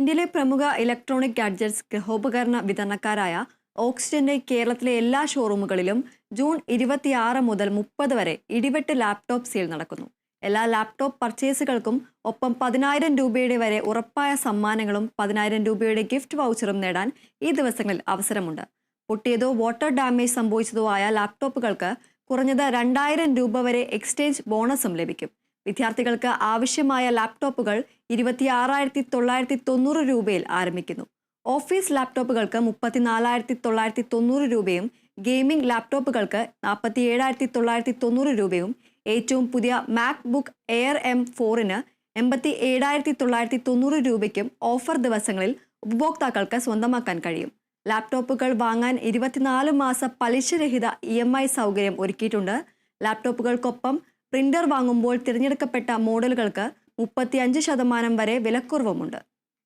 ഇന്ത്യയിലെ പ്രമുഖ electronic gadgets ഗൃഹോപകരണ വിതരണക്കാരായ ഓക്സിജന്റെ കേരളത്തിലെ എല്ലാ ഷോറൂമുകളിലും ജൂൺ ഇരുപത്തിയാറ് മുതൽ മുപ്പത് വരെ ഇടിവെട്ട് ലാപ്ടോപ്പ് സെയിൽ നടക്കുന്നു. എല്ലാ ലാപ്ടോപ്പ് പർച്ചേസുകൾക്കും ഒപ്പം പതിനായിരം രൂപയുടെ വരെ ഉറപ്പായ സമ്മാനങ്ങളും പതിനായിരം രൂപയുടെ ഗിഫ്റ്റ് വൗച്ചറും നേടാൻ ഈ ദിവസങ്ങളിൽ അവസരമുണ്ട്. പൊട്ടിയതോ വാട്ടർ ഡാമേജ് സംഭവിച്ചതോ ആയ ലാപ്ടോപ്പുകൾക്ക് കുറഞ്ഞത് രണ്ടായിരം രൂപ വരെ എക്സ്ചേഞ്ച് ബോണസും ലഭിക്കും. വിദ്യാർത്ഥികൾക്ക് ആവശ്യമായ ലാപ്ടോപ്പുകൾ ഇരുപത്തി ആറായിരത്തി തൊള്ളായിരത്തി തൊണ്ണൂറ് രൂപയിൽ ആരംഭിക്കുന്നു. ഓഫീസ് ലാപ്ടോപ്പുകൾക്ക് മുപ്പത്തിനാലായിരത്തി തൊള്ളായിരത്തി തൊണ്ണൂറ് രൂപയും ഗെയിമിംഗ് ലാപ്ടോപ്പുകൾക്ക് നാൽപ്പത്തി ഏഴായിരത്തി തൊള്ളായിരത്തി തൊണ്ണൂറ് രൂപയും. ഏറ്റവും പുതിയ മാക് ബുക്ക് എയർ എം ഫോറിന് എൺപത്തി ഏഴായിരത്തി തൊള്ളായിരത്തി തൊണ്ണൂറ് രൂപയ്ക്കും ഓഫർ ദിവസങ്ങളിൽ ഉപഭോക്താക്കൾക്ക് സ്വന്തമാക്കാൻ കഴിയും. ലാപ്ടോപ്പുകൾ വാങ്ങാൻ ഇരുപത്തിനാല് മാസ പലിശരഹിത ഇ എം ഐ സൗകര്യം ഒരുക്കിയിട്ടുണ്ട്. ലാപ്ടോപ്പുകൾക്കൊപ്പം പ്രിന്റർ വാങ്ങുമ്പോൾ തിരഞ്ഞെടുക്കപ്പെട്ട മോഡലുകൾക്ക് മുപ്പത്തിയഞ്ച് ശതമാനം വരെ വിലക്കുറവുമുണ്ട്.